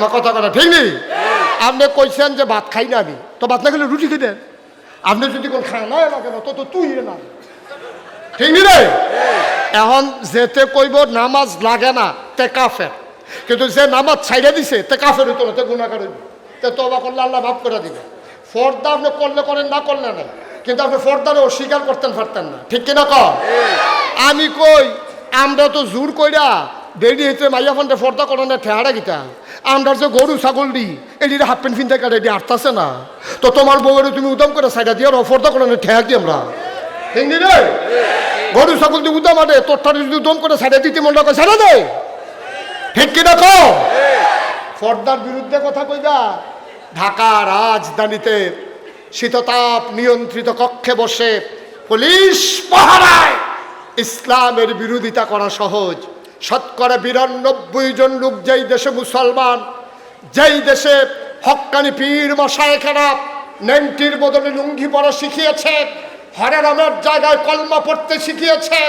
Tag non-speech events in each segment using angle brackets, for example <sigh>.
আমার কথা কথা ঠিক নেই আপনি কইছেন যে ভাত খাই না আমি। তো ভাত না খেলে রুটি খেতেন আপনি যদি কোন খায় না লাগে না, তো তো তুই না। ঠিক নি এখন যেতে কইব নামাজ লাগে না, তে কাফের। কিন্তু যে নামাজ ছাইড়ে দিছে, তে কাফের হইতো না, তে গুণাকার হইব। তে তবা করলে আল্লাহ মাফ করে দিবে। ফর্দা আপনি করলে করেন, না করলে না। কিন্তু আপনি ফর্দারে অস্বীকার করতেন, পারতেন না। ঠিক কিনা কম আমি কই, আমরা তো জোর কইরা বেরি হইতে মাইয়া ফোনটা ফর্দা করে না ঠেহারা গিতা। আমরা যে গরু, ছাগল দি এটির হাফ প্যান্ট ফিনতে কাটে এটি আটতাছে না। তো তোমার বউয়ের তুমি উদম করে সাইডা দিয়ে ফর্দা করে ঠেহা দি আমরা। ঠিক নি রে? গরু, ছাগল দিয়ে উদম আটে তোরটা যদি উদম করে সাইডা দিতে মনটা করে সাইডা দে। ঠিক কিনা কও? ফর্দার বিরুদ্ধে কথা কইবা। ঢাকা রাজধানীতে শীততাপ নিয়ন্ত্রিত কক্ষে বসে পুলিশ পাহারায় ইসলামের বিরোধিতা করা সহজ। শতকরা বিরানব্বই জন লোক যেই দেশে মুসলমান, যেই দেশে হক্কানি পীর মশায় খারাপ নেংটির বদলে লুঙ্গি পরা শিখিয়েছে, হরের আমার জায়গায় কলমা পড়তে শিখিয়েছে,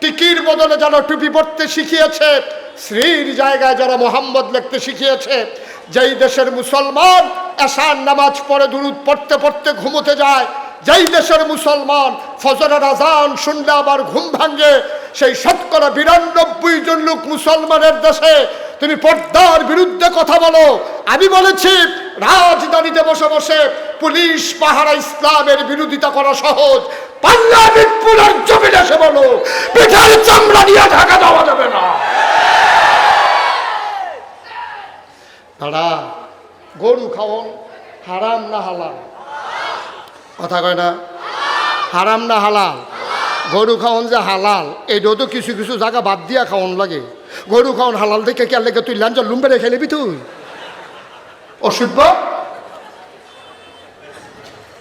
টিকির বদলে যারা টুপি পড়তে শিখিয়েছে শ্রীর জায়গায় যারা মোহাম্মদ লিখতে শিখিয়েছে, যেই দেশের মুসলমান এশার নামাজ পড়ে, দুরুদ পড়তে পড়তে ঘুমোতে যায়, যেই দেশের মুসলমান ফজরের আজান শুনলে আবার ঘুম ভাঙ্গে সেই শতকরা বিরানব্বই জন লোক মুসলমানের দেশে, তুমি পর্দার বিরুদ্ধে কথা বলো। আমি বলেছি, রাজধানীতে বসে বসে পুলিশ পাহারা ইসলামের বিরোধিতা করা সহজ। পার্লামেন্টপুরের জমিনে এসে বলো, পিঠার চামড়া নিয়ে ঢাকা দেওয়া যাবে না। দাদা গরু খাওয়ন হারাম না হালাল? কথা কয় না? হারাম না হালাল? গরু খাওয়ন যে হালাল এটাও তো কিছু কিছু জায়গা বাদ দিয়া খাওয়ান লাগে। গরু খাওয়ান হালাল দেখে কে লেগে তুই লাঞ্চ লুম্বে রেখে নিবি তুই অসুদ্ধ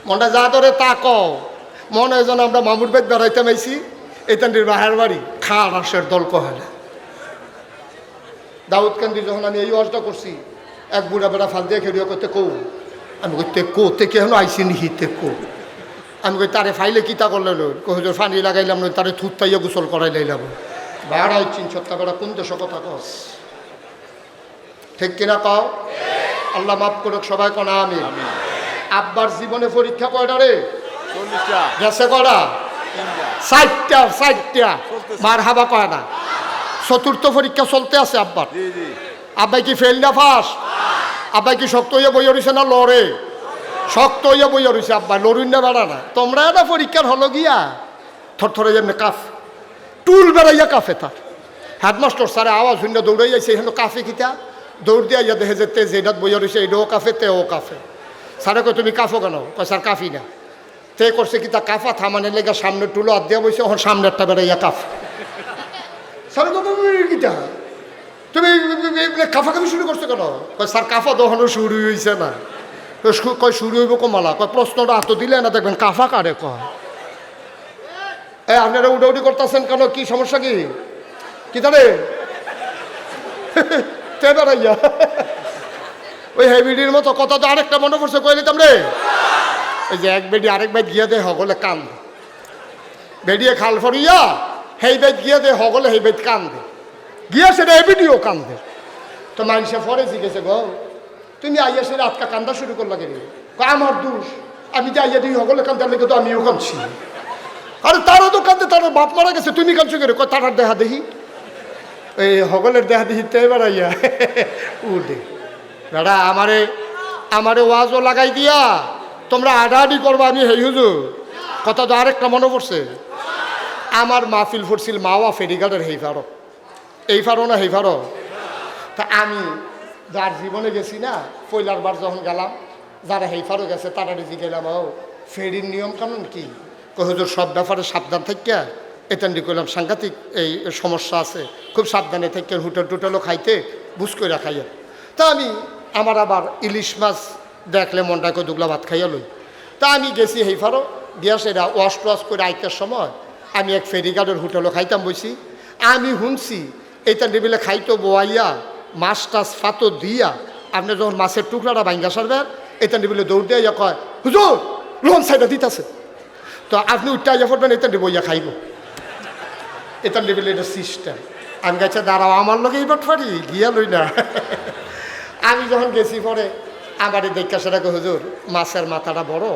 মনটা যা ধরে তা ক মনে যেন আমরা মামুর বেদ বেড়াইতে মাইছি এইতানটির বাহার বাড়ি খা রাসের দল কহেলা। দাউদ কান্দি যখন আমি এই ওয়াজটা করছি এক বুড়া বেড়া ফাল দিয়ে খেলিয়া করতে কৌ আমি কই তে কো তে কেন আইসি নিহি তে কো আমি কই তারে ফাইলে কিতা করলে কহিল ফানি লাগাইলাম নই তারে থুত তাইয়া গোসল করাই লাইলাম। বেড়া চিন সত্তা বেড়া কোন দেশ কথা কস ঠিক কিনা কও? আল্লাহ মাফ করুক সবাই কনা আমি আব্বার জীবনে পরীক্ষা কয়টা রে? গেছে কয়টা? ষাটটা ষাটটা মার হাবা কয় না? চতুর্থ পরীক্ষা চলতে আছে আব্বার। আব্বাই কি ফেল না ফাস? আব্বাই কি শক্ত হইয়া বইয়া রইছে না লড়ে? শক্ত হইয়া বইয়া রইছে আব্বাই লড়ুন না বেড়া না। তোমরা না পরীক্ষার হলো গিয়া, থর থরথরে যেমনি কাফ, টুল বেড়াইয়া কাফে তার। হেডমাস্টার স্যারে আওয়াজ শুনে দৌড়াই যাইছে এখানে কাফে কিতা? দৌড় দিয়া ইয়া দেখে যে তে যেটাত বইয়া রইছে এটাও কাফে তেও কাফে। স্যারে কই তুমি কাফো কেন? কয়, স্যার, কাফি না। তে করছে কিতা, কাফা থামানে লেগে সামনে টুলো হাত দিয়া বইছে ওখানে সামনেরটা বেড়াইয়া কাফ। স্যার কত? তুমি কাফাকাফি শুরু করছ কেন? কয়, স্যার, কাফা দহনো শুরু হয়েছে না। কয় শুরু হইব কমালা কয় প্রশ্নটা হাত দিলে না দেখবেন কাফা কারে কয়। এ, আপনারা উডাউডি করতেছেন কেন? কি সমস্যা কি? কি জানে? <laughs> তে বেড়াইয়া <laughs> ওই হেভিডির মতো কথা তো আরেকটা মনে পড়ছে কয়ে নিতাম রে? এই যে এক বেডি আরেক বেড গিয়ে দে হগলে কান দে। বেডিয়ে খাল ফরিয়া সেই বেড গিয়ে দে হগলে সেই বেড কান দে। গিয়া সেটা এবিডিও কান্দে তো মানুষে ফরে জিজ্ঞেসে, গো তুমি আইয়া সেটা আটকা কান্দা শুরু করলা কয়, আমার দোষ। আমি যে আইয়া দিই হগলে কান্দার লেগে তো আমিও কাঁদছি। আরে তারও তো কান্দে তার বাপ মারা গেছে তুমি কাঁদছো কেন? তারার দেহা দেখি। এই হগলের দেহা দেখি তে বেড়াইয়া উঠে দাদা আমারে আমারে ওয়াজও লাগাই দিয়া তোমরা আডাআডি করবা আমি হেই হুজুর। কথা তো আরেকটা মনে পড়ছে। আমার মাহফিল ফুটছিল মাওয়া ফেরিঘাটের হেই ফারো। এই ফারো না হেই ফারো? তা আমি যার জীবনে গেছি না পয়লার বার যখন গেলাম যারা হেই ফারো গেছে তারা রেজি গেলাম ও ফেরির নিয়ম কানুন কি? কহুজুর সব ব্যাপারে সাবধান থাকিয়া। এতেন্দি করলাম সাংঘাতিক এই সমস্যা আছে। খুব সাবধানে থেকে হোটেল টুটেলও খাইতে বুঝ করে খাইয়া। তা আমি আমার আবার ইলিশ মাছ দেখলে মনটাকে দুগলা ভাত খাইয়া লই। তা আমি গেছি হেফারও ফারো গিয়া সেটা ওয়াশ টোয়াশ করে আইতার সময় আমি এক ফেরিঘাটের হোটেলও খাইতাম বইছি। আমি শুনছি এইটা টেবিলে খাইতো বোয়াইয়া মাছ টাছ ফাতো দিয়া আপনি যখন মাছের টুকরাটা ভাঙ্গা সারবেন এটা টেবিলে দৌড় দিয়ে কয়, হুজুর লোন সাইডে দিতেছে। তো আপনি উঠতে আইয়া পড়বেন এটা বইয়া খাইব। এটা টেবিলে এটা সিস্টেম আমি গাছে দাঁড়াও, আমার লোকে এইবার পারি, গিয়া লই না। আমি যখন গেছি পরে, আমার এই দেখা সেটা হুজুর, মাছের মাথাটা বড়,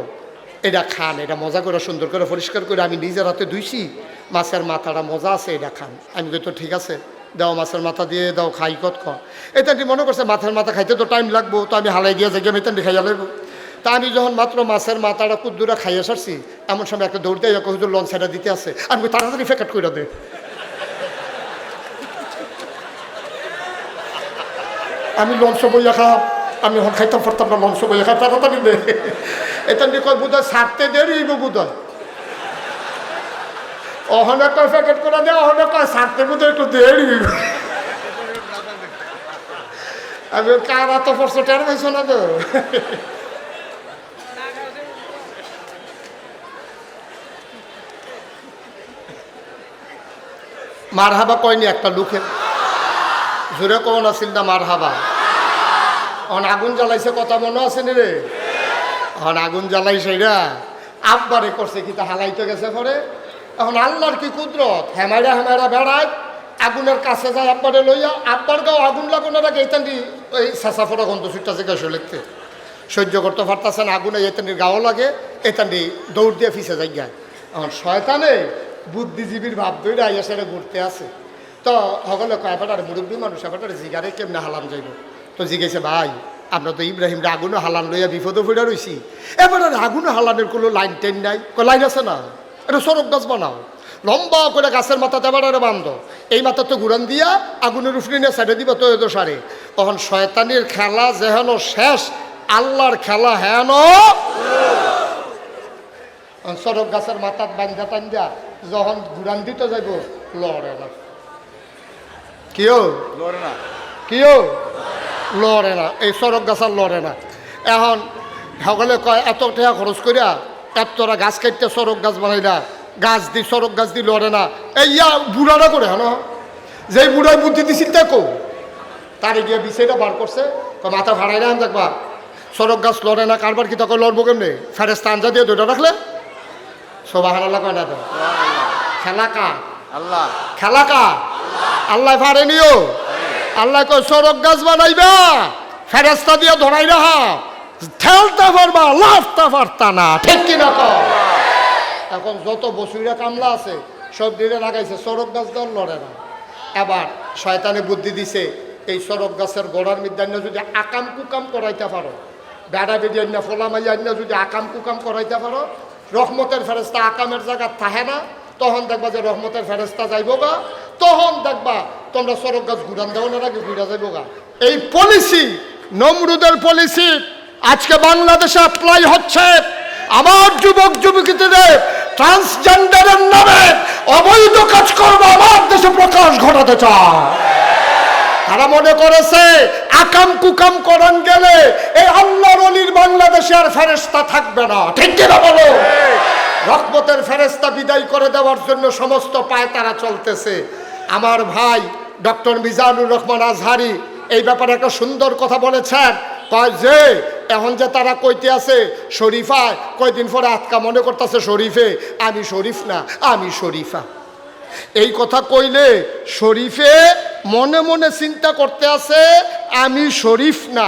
এটা খান, এটা মজা করে, সুন্দর করে, পরিষ্কার করে, আমি নিজের হাতে ধুইছি, মাছের মাথাটা মজা আছে, এটা খান। আমি তো ঠিক আছে। দাও মাছের মাথা দিয়ে দাও, খাই কত খ এতানটি মনে করছে, মাছের মাথা খাইতে তো টাইম লাগবো, তো আমি হালাই যাই আমি এতানটি খাইয়া লাগবো তা আমি যখন মাত্র মাছের মাথাটা কুদ্দুরা খাইয়া সারছি, এমন সময় একটা দৌড় দিয়ে হুজুর, লঞ্চ দিতে আছে। আমি তাড়াতাড়ি ফেকাট করে দে। আমি লঞ্চ বইয়া খাম আমি হন খাইতাম পারতাম না, লঞ্চ বইয়া খাই তাড়াতাড়ি দে। এটা নিয়ে কয়, বোধ হয় ছাড়তে দেরি বোধ হয়। অহনে কয় প্যাকেট করে দেয় অহনে কয় বোধ হয় একটু দেরি। আমি কারা তো পড়ছো, টের পাইছো না তো? মার হাবা কয়নি একটা লুকে জোরে কখন আছিল না মার হাবা অন আগুন জ্বালাইছে, কথা মনে আছে নি রে? অন আগুন জ্বালাইছে রা আব্বারে করছে, কি তা হালাইতে গেছে পরে? এখন আল্লাহর কি কুদরত? হেমাইরা হেমাইরা বেড়ায়, আগুনের কাছে যায় আব্বারে লইয়া, আব্বার গাও আগুন লাগুনের আগে এইতান্ডি ওই ফোটা গন্ধ যে গেছে লিখতে। সহ্য করতে পারতেছে না, আগুনে এতান্ডির গাও লাগে এতান্ডি দৌড় দিয়ে ফিসে যাই যায় এখন শয়তানে বুদ্ধিজীবীর ভাব দইরা আইয়া সেটা ঘুরতে আছে। তো সকলে কয়, এবার মুরব্বী মানুষ, এবার জিগারে কেমনে হালাম যাইব? তো জিজ্ঞেসে, ভাই, আমরা তো ইব্রাহিম আগুনে হালান লইয়া বিপদে পড়ে রইছি। এবার আর আগুনে হালানের কোনো লাইন টেন নাই? লাইন আছে না। এটা সড়ক গাছ বানাও। লম্বা করে গাছের মাথাতে এবার বান্ধ। এই মাথা তো ঘুরান দিয়া আগুনের উফরি নিয়ে সাইডে দিবা তো এতো সারে তখন শয়তানির খেলা যেহেন শেষ আল্লাহর খেলা হেন সড়ক গাছের মাথাত বান্ধা টান্ধা যখন ঘুরান দিতে যাইব লড়ে না। কিও লড়ে না। কিও লড়ে না। এই সড়ক গাছ আর লড়ে না। এখন সকলে কয় এত টাকা খরচ করিয়া এত তোরা গাছ কাটতে সড়ক গাছ বানাইলা গাছ দি সড়ক গাছ দি লড়ে না। এই ইয়া বুড়াটা করে হ্যাঁ যে বুড়াই বুদ্ধি দিছিল দেখো তারে গিয়ে বিষয়টা বার করছে কয় মাথা ভাড়াই না দেখবা সড়ক গাছ লড়ে না কারবার কি তখন লড়বো কেমনে? ফেরেস্তা আঞ্জা দিয়ে দুইটা রাখলে? সবা হারালা কয় না তো? খেলা কা আল্লাহ। খেলা কা আল্লাহ নিও। আল্লাহ কই সড়ক গাছ বানাইবা। ফেরেস্তা দিয়ে ধরাই রাহা ঠেলতে পারবা, লাফতে পারতা না। ঠিক কিনা কও? এখন যত বসুইরা কামলা আছে, সব দিনে লাগাইছে, সড়ক গাছ দল লড়ে না। এবার শয়তানে বুদ্ধি দিছে, এই সড়ক গাছের গোড়ার মিদ্যান্য যদি আকাম কুকাম করাইতে পারো, বেড়া বেড়ি অন্য ফোলা মাইয়া অন্য যদি আকাম কুকাম করাইতে পারো, রহমতের ফেরেস্তা আকামের জায়গা থাহে না, তখন দেখবা যে রহমতের ফেরেস্তা যাইব গা, তখন দেখবা তোমরা সড়ক গাছ ঘুরান দেও না আগে ঘুরা যাইব গা। এই পলিসি নমরুদের পলিসি আজকে বাংলাদেশে অ্যাপ্লাই হচ্ছে আমার যুবক যুবতীদের ট্রান্সজেন্ডারের নামে অবৈধ কাজ করব আমার দেশে প্রকাশ ঘটাতে চায়। তারা মনে করেছে, আকাম কুকাম করন গেলে এই আল্লাহর অলির বাংলাদেশে আর ফেরেস্তা থাকবে না। ঠিক কিনা বলো? রহমতের ফেরেস্তা বিদায় করে দেওয়ার জন্য সমস্ত পায় তারা চলতেছে। আমার ভাই ডক্টর মিজানুর রহমান আজহারি এই ব্যাপারে একটা সুন্দর কথা বলেছেন। কয় যে এখন যে তারা কইতে আছে, শরীফায় কয়দিন পরে আতকা মনে করতেছে, শরীফে, আমি শরীফ না, আমি শরীফা। এই কথা কইলে শরীফে মনে মনে চিন্তা করতে আছে, আমি শরীফ না,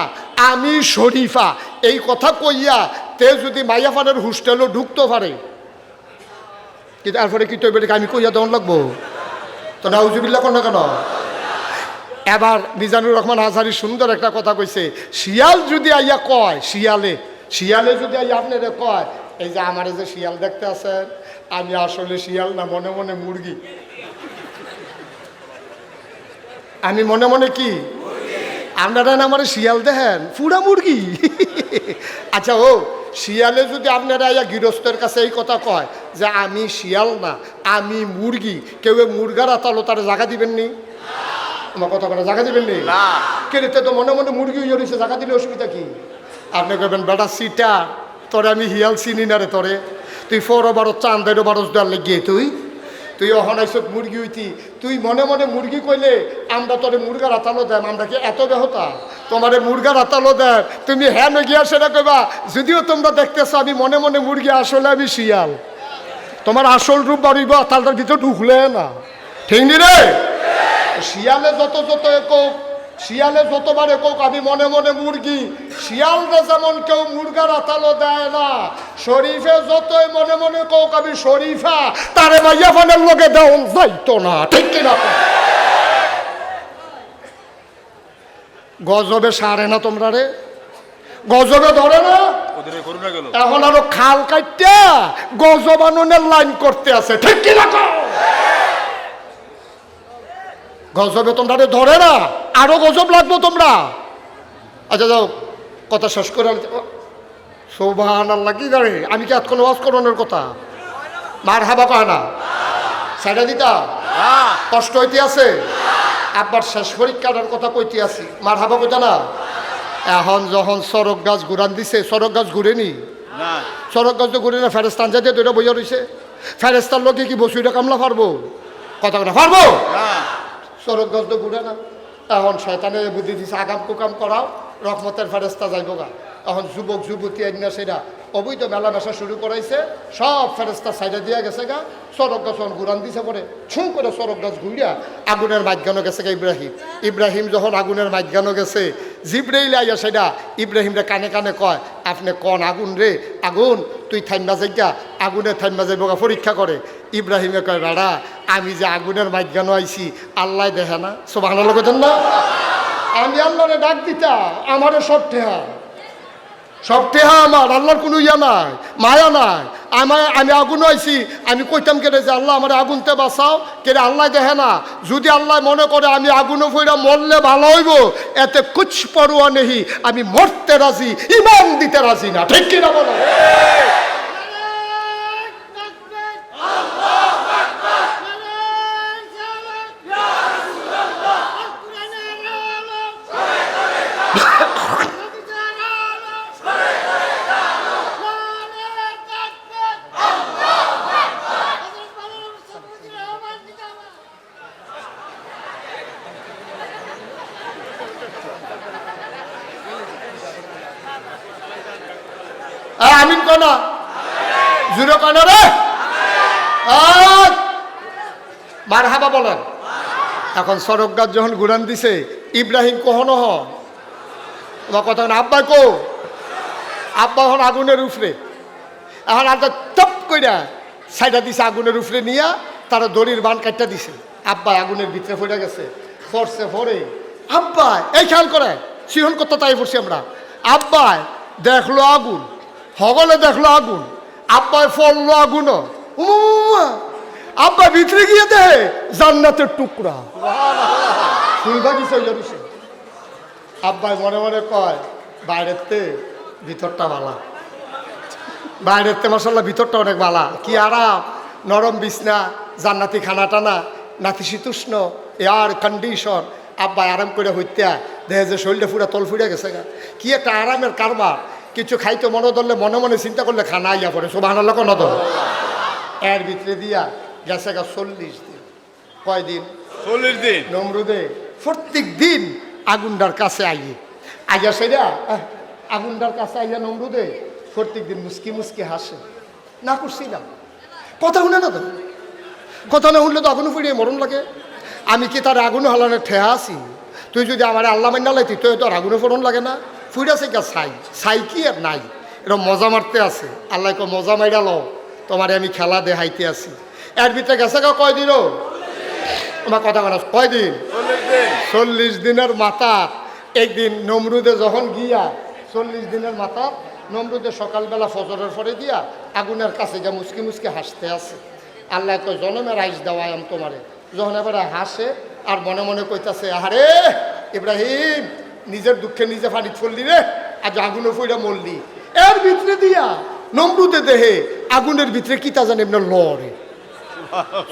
আমি শরীফা। এই কথা কইয়া তে যদি মাইয়াফানের হোস্টেলও ঢুকতে পারে। কিন্তু তারপরে কি তৈরি আমি কইয়া দেওয়ান লাগবো? তো নাউজুবিল্লা কোন না কেন? এবার মিজানুর রহমান আজহারি সুন্দর একটা কথা কইছে, শিয়াল যদি আইয়া কয়, শিয়ালে শিয়ালে যদি আইয়া আপনারে কয়, এই যে আমার যে শিয়াল দেখতে আছেন, আমি আসলে শিয়াল না, মনে মনে মুরগি। আমি মনে মনে কি? আপনারা না আমার শিয়াল দেখেন? পুরা মুরগি। আচ্ছা ও, শিয়ালে যদি আপনারা ইয়া গৃহস্থের কাছে এই কথা কয় যে, আমি শিয়াল না, আমি মুরগি। কেউ মুরগার আতালো তার জায়গা দিবেন নি আমার কথা করে জায়গা দিবেন নি? কেড়েতে তো মনে মনে মুরগি রয়েছে জায়গা দিলে অসুবিধা কি? আপনি কবেন বেটা সিটা তোরে আমি হিয়াল চিনি না রে তোরে। তুই ফোর বারো চান্দের বারো দেওয়ার লেগে তুই। তুই অহনাইছ মুরগি হইতি। তুই মনে মনে মুরগি কইলে আমরা তোরে মুরগার আতালো দেম আমরা কি এত বেহতা তোমারে মুরগার আতালো দেয় তুমি হ্যাঁ গিয়া সেটা কইবা। যদিও তোমরা দেখতেছো আমি মনে মনে মুরগি আসলে আমি শিয়াল। তোমার আসল রূপ বাড়িব তালটার ভিতর ঢুকলে না। ঠিক নি রে? শিয়ালে যত যত একো শিয়ালে যতবারে কোক আমি মনে মনে মুরগি শিয়ালরে যেমন কেউ মুরগার আতালো দেয় না শরীফে যতই মনে মনে কোক আমি শরীফা তারে মাইয়া ফানের লোকে দেওয়া যাইতো না ঠিক কিনা গজবে সারে না তোমরা রে? গজবে ধরে না? এখন আরও খাল কাটতে গজবাননের লাইন করতে আছে ঠিক কি না কও? গজবে তোমরা ধরে না আরও গজব লাগবো তোমরা। আচ্ছা যাও কথা শেষ করে সৌভান আল্লাহ কি দাঁড়ে আমি কি এতক্ষণ ওয়াজ করোনের কথা? মার হাবা কয় না? সাইডা দিতা? কষ্ট হইতে আছে? আব্বার শেষ পরীক্ষাটার কথা কইতে আছি। মার হাবা কইতা না? এখন যখন সড়ক গাছ ঘুরান দিছে সড়ক গাছ ঘুরেনি না? সড়ক গাছ তো ঘুরে না ফেরেস্তান যাতে দুইটা বইয়া রয়েছে ফেরেস্তার লোকে কি বসুইটা কামলা পারব কথা কথা পারব সড়ক গাছ তো ঘুরে না। এখন শয়তানে বুদ্ধি দিছে, আগাম কুকাম করাও, রহমতের ফেরেস্তা যাইব গা। এখন যুবক, যুবতী আইনা সেটা অবৈধ মেলামেশা শুরু করাইছে, সব ফেরেস্তা সাইডে দিয়া গেছে গা। সড়ক গাছ ঘুরান দিছে পরে, ছুঁ করে সড়ক গাছ ঘুরিয়া আগুনের মাঝখানো গেছে গা ইব্রাহিম। ইব্রাহিম যখন আগুনের মাঝখানো গেছে, জিব্রাইল আইয়া সেটা ইব্রাহিমরে কানে কানে কয়, আপনি কন আগুন রে? আগুন, তুই থাইমা যাইগা, আগুনে থাইমা যাইব গা, পরীক্ষা করে। ইব্রাহিমে কয়, রাড়া, আমি যে আগুনের মাঝখানো আইছি, আল্লাহ দেখে না। সব আনার লোক না। আমি আল্লাহরে ডাক দিতা আমারে সব ঠেহা। সব টেহা আমার, আল্লাহর কোনো ইয়া নাই, মায়া নাই। আমার আমি আগুন আইছি, আমি কইতাম কেটে যে, আল্লাহ, আমার আগুনতে বাঁচাও। কেটে আল্লাহ দেখে না। যদি আল্লাহ মনে করে আমি আগুনে ফইরা মরলে ভালো হইব, এতে কুছ পড়ুয়া নেহি, আমি মরতে রাজি, ইমান দিতে রাজি না। ঠিক কিনা বলো আমিন কনা জুড়ে কনা রে মার হাবা বলেন। এখন সড়ক গাছ যখন ঘুরান দিছে, ইব্রাহিম কখনো হ? কথা আব্বা কো? আব্বা হন আগুনের উফরে। এখন আর টপ কইরা সাইডা দিছে আগুনের উফরে নিয়া, তারা দড়ির বান কাটটা দিছে। আব্বা আগুনের ভিতরে পড়ে গেছে। ফরছে, ফরে। আব্বা, এই খেয়াল করে, সিহন করতে তাই পড়ছি আমরা। আব্বাই দেখল আগুন। হগলে দেখল আগুন। আব্বাই ফললো আগুন উমা আব্বা ভিতরে গিয়ে দেহে জান্নাতের টুকরা। আব্বাই মনে মনে কয়, বাইরেতে ভিতরটা ভালা। বাইরেতে মশাল্লা ভিতরটা অনেক ভালা। কি আরাম, নরম বিছনা, জান্নাতি খানা টানা নাতিশীতোষ্ণ এয়ার কন্ডিশন আব্বাই আরাম করে হইতে দেখে যে শরীরে ফুরা তল ফুড়ে গেছে গা। কি একটা আরামের কারবার। কিছু খাইতে মনে ধরলে, মনে মনে চিন্তা করলে খানা আইয়া পড়ে। সব কোনো ধর এর ভিতরে দিয়া গেছে গা চল্লিশ দিন। কয় দিন? চল্লিশ দিন। নমরুদে। প্রত্যেক দিন আগুনটার কাছে আইয়ে। আইয়া সেরা আহ, আগুনটার কাছে আইয়া নমরুদে প্রত্যেক দিন মুসকি মুসকি হাসে। না করছিলাম। কথা শুনে না তো? কথা না শুনলে তো আগুন ফুড়িয়ে মরণ লাগে। আমি কি তার আগুন হলানে ঠেহা আছি? তুই যদি আমার আল্লাহ মান্না লাইতি তুই তোর আগুনে ফোড়ন লাগে না। ফুড়াছে কে ছাই। ছাই কি আর নাই? এটা মজা মারতে আছে। আল্লাহ মজা মাইরা লো তোমারে আমি খেলা দেখাইতে আছি। এর ভিতরে গেছে গা কয়দিনও আমার কথা বলা কয়দিন চল্লিশ দিন। চল্লিশ দিনের মাথা। একদিন নমরুদে যখন গিয়া চল্লিশ দিনের মাথা নমরুদে সকালবেলা ফজরের পরে দিয়া আগুনের কাছে গিয়া মুসকি মুসকি হাসতে আছে। আল্লাহ কয় জনমের আইস দেওয়াই আমি তোমারে। যখন এবারে হাসে আর মনে মনে কইতাছে আরে ইব্রাহিম নিজের দুঃখে নিজে ফানি ফললি রে আজ আগুনে ফুইরা মরলি। এর ভিতরে দিয়া নমরুদে দেহে আগুনের ভিতরে কি তা জানে এমনি লড়ে।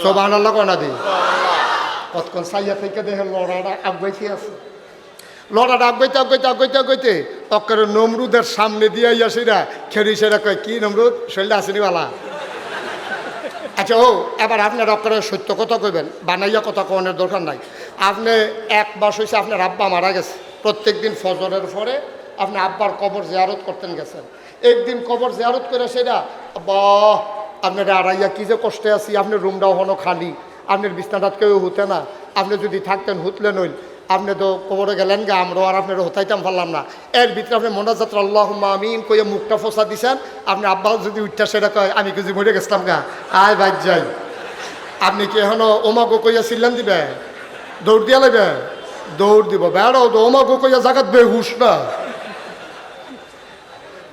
সব আনাল্লা কনা দিই কতক্ষণ সাইয়া থেকে দেখে লড়াটা আগাইতে আছে। লড়াটা আগাইতে আগাইতে আগাইতে আগাইতে অক্করে নমরুদের সামনে দিয়ে ইয়া সেরা খেরি সেরা কয়, কি নমরুদ? শরীরটা আসেনি বালা? আচ্ছা ও, এবার আপনার অক্করে সত্য কথা কইবেন, বানাইয়া কথা কনের দরকার নাই। আপনি এক মাস হয়েছে আপনার আব্বা মারা গেছে। প্রত্যেক দিন ফজরের পরে আপনি আব্বার কবর জিয়ারত করতেন গেছেন। একদিন কবর জিয়ারত করে সেটা বাহ আপনার আড়াইয়া কি যে কষ্টে আছি আপনার রুমটাও হনো খালি, আপনার বিছনাটাত কেউ হুতে না। আপনি যদি থাকতেন হুতলেন হইল আপনি তো কবরে গেলেন গা, আমরাও আর আপনার হতাইতাম পারলাম না। এর ভিতরে আপনি মোনাজাত আল্লাহ আমিন কইয়া মুখটা ফসা দিছেন, আপনি আব্বা যদি উঠটা সেটা কয়, আমি কিছু মরে গেছিলাম গা। আয় বাদ যাই। আপনি কি এখনও ওমাগো কইয়া সিল্লান দিবে? দৌড় দিয়া লাগবে দৌড় দিব। বেড়াও তো ওমাগো কইয়া জাগাত বেহুশ না।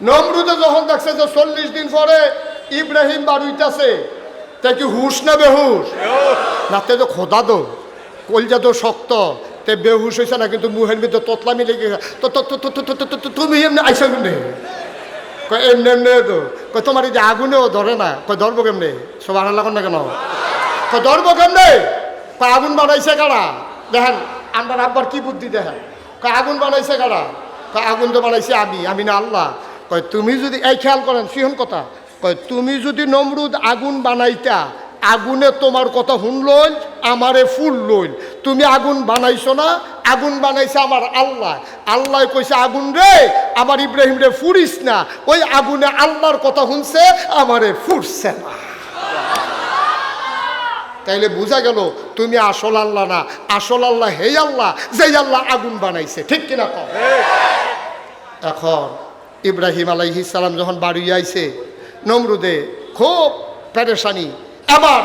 নমরুদে যখন দেখছে যে চল্লিশ দিন পরে ইব্রাহিম বাড়িতেছে। তাই কি হুশ না বেহুশ? না, তে তো খোদা তো কলজা তো শক্ত। তে বেহুশ হয়েছে না, কিন্তু মুহের ভিতরে ততলামি লেগে তো তুমি এমনি আইসা কেমনি? এমনি এমনি তো। কয়, তোমার এই যে আগুনেও ধরে না, কয়, ধরবো কেমনি? সব আড়া লাগুন না কেন? কয়, ধরবো কেমনি? কয়, আগুন বানাইছে কারা? দেখেন আমরা আব্বার কি বুদ্ধি দেখেন? কয়, আগুন বানাইছে কারা? কয়, আগুন তো বানাইছে আমি আমি না আল্লাহ। কয়, তুমি যদি এই খেয়াল করেন, সিহন কথা। তুমি যদি নমরুদ আগুন বানাইতা আগুনে তোমার কথা শুনলইল আমারে ফুল লইল তুমি আগুন বানাইছো না আগুন বানাইছে আমার আল্লাহ। আল্লাহ কইছে আগুন রে আমার ইব্রাহিম রে ফুরিস না। ওই আগুনে আল্লাহর কথা শুনছে আমারে ফুরছে না। তাইলে বোঝা গেল তুমি আসল আল্লাহ না। আসল আল্লাহ হেই আল্লাহ যেই আল্লাহ আগুন বানাইছে। ঠিক কিনা এখন ইব্রাহিম আলাইহিস সালাম যখন বাড়ি আইছে নমরুদে খুব প্যারেশানি আবার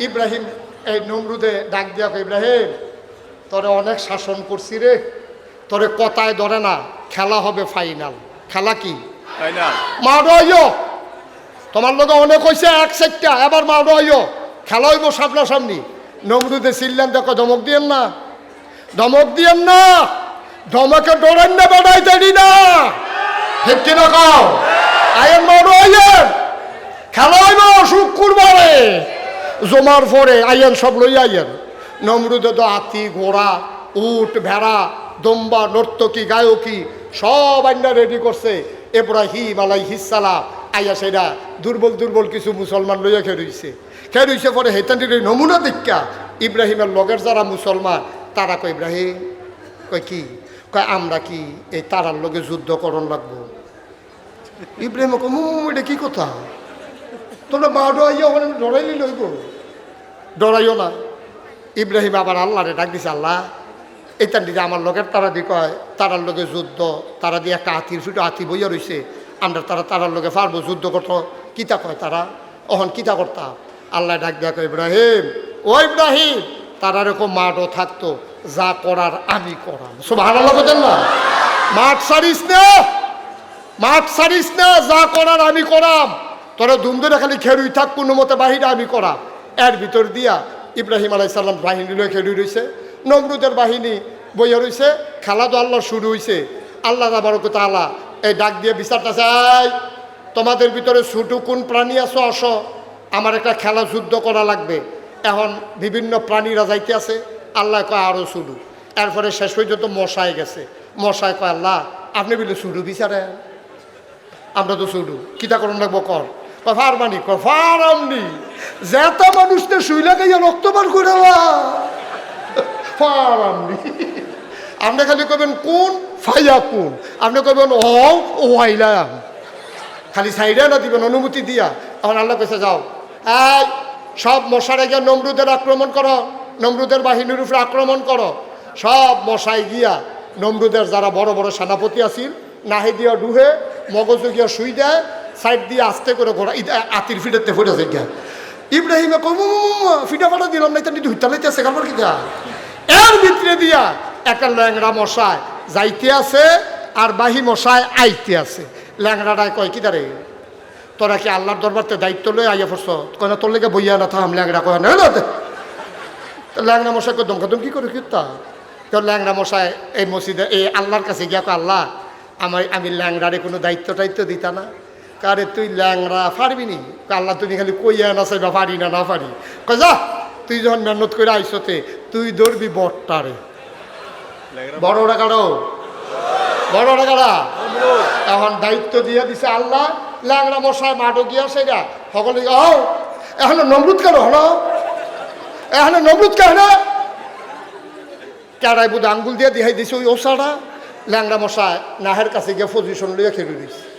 ইব্রাহিম এই নমরুদে ডাক দিয়া ইব্রাহিম তোরে অনেক শাসন করছি রে। তোরে কথায় ধরে না খেলা হবে ফাইনাল খেলা কি? মারো তোমার লোক অনেক হয়েছে এক সেটটা এবার মারো খেলা হইব সামনাসামনি নমরুদে চিল্লেন দেখো ধমক দিয়েন না। ধমক দিয়েন না। ধমকে ডরেন না বেড়াই দেরি না। ঠিক কিনা কও? আয়েন মারো আইয়েন খেলা হইব শুক্রবারে জমার পরে আইয়েন সব লই আইয়েন। নমরুদে তো ঘোড়া, উট, ভেড়া, দম্বা, নর্তকী, গায়কী, সব আইনা রেডি করছে। এব্রাহিম আলাই হিসালা আইয়া সেটা দুর্বল দুর্বল কিছু মুসলমান লইয়া খেয়ে রইছে। খেয়ে রইছে পরে হেতানির নমুনা দীক্ষা ইব্রাহিমের লগের যারা মুসলমান, তারা কয়, ইব্রাহিম, কয় কি? কয়, আমরা কি এই তারার লগে যুদ্ধ করণ লাগবো? ইব্রাহিম কয় মু এটা কি কথা? তোমরা মা ডরাইয়া ওখানে ডরাইলি লইব? ডরাইও না। ইব্রাহিম আবার আল্লাহরে ডাক দিছে, আল্লাহ এইটার দিকে আমার লোকের তারা দি কয়, তারার লোকে যুদ্ধ, তারা দিয়ে একটা হাতির ফুটো হাতি বইয়া রইছে, আমরা তারা তারার লোকে পারব যুদ্ধ করত। কিতা কয় তারা? অহন কিতা করতাম আল্লাহ ডাক দেয়া ইব্রাহিম, ও ইব্রাহিম, তারা এরকম মাঠও থাকতো, যা করার আমি করাম। সব লাগতেন না। মাঠ সারিস না। মাঠ সারিস না, যা করার আমি করাম। তোরা দুম ধরে খালি খেরুই থাক, কোনো মতে বাহিরে আমি করাম। এর ভিতর দিয়া ইব্রাহিম আলাইসাল্লাম বাহিনী লয়ে খেলুই রইছে, নমরুদের বাহিনী বইয়া রইছে খেলা তো আল্লাহ শুরু হইছে। আল্লাহ তাবারক তাআলা এই ডাক দিয়ে বিচারটা চাই তোমাদের ভিতরে ছোটো কোন প্রাণী আছো, আসো। আমার একটা খেলা যুদ্ধ করা লাগবে। এখন বিভিন্ন প্রাণীরা যাইতে আছে, আল্লাহ কয় আরও শুরু এরপরে শেষ পর্যন্ত মশায় গেছে। মশায় কয়, আল্লাহ, আপনি বলে শুরু বিচারেন? আমরা তো শুরু কিতা করুন লাগবো কর। কয় ফার মানি কয় ফার আমনি। যেত মানুষটা শুইলে গাইয়া রক্ত বার করে আমনি। আপনি খালি কবেন কোন ফাইয়া কোন? আপনি কবেন ও ও আইলাম খালি সাইডে না দিবেন, অনুমতি দিয়া। তখন আল্লাহ কাছে যাও। এই, সব মশারে গিয়া নমরুদের আক্রমণ করো। নমরুদের বাহিনীর উপরে আক্রমণ করো। সব মশাই গিয়া নমরুদের যারা বড় বড় সেনাপতি আছিল, নাহি দিয়া ডুহে মগজে গিয়া শুই দেয় সাইড দিয়ে আস্তে করে ঘোরা আতির ফিটাতে ফুটেছে গিয়া। ইব্রাহিমে কম ফিটা ফাটা দিলাম না তাহলে ধুইতে লাইতেছে, কারবার কি এর ভিতরে দিয়া একটা ল্যাংড়া মশায় যাইতে আছে আর বাহি মশায় আইতে আছে। ল্যাংড়াটায় কয়, কি দাঁড়ে তোরা কি আল্লাহর দরবারতে দায়িত্ব লয়ে আইয়া পড়ছ? কয়, না, তোর লেগে বইয়া না থাম, ল্যাংড়া কয়, না না ল্যাংড়া মশাই কয় দমকা কি করে, কি তা তো ল্যাংড়া মশাই এই মসজিদে, এই আল্লাহর কাছে গিয়া কয়, আল্লাহ আমার আমি ল্যাংড়ারে কোনো দায়িত্ব টাইত্ব দিতা না। কারে তুই ল্যাংড়া পারবি নি? আল্লাহ তুমি খালি কইয়া না চাইবা পারি না না পারি। যা তুই যখন মেহনত করে আইসতে তুই ধরবি বটটারে। বড় কাড়ো বড় কাড়া। এখন দায়িত্ব দিয়ে দিছে আল্লাহ ল্যাংড়া মশাই মাঠও গিয়া সেটা সকলে ও এখন নমরুদ কেন হলো? এখন নমরুদ কেন কেড়াই বুধ আঙ্গুল দিয়ে দিহাই দিছে ওই ওষাটা। ল্যাংড়া মশাই নাহের কাছে গিয়ে পজিশন লইয়া খেলে দিছে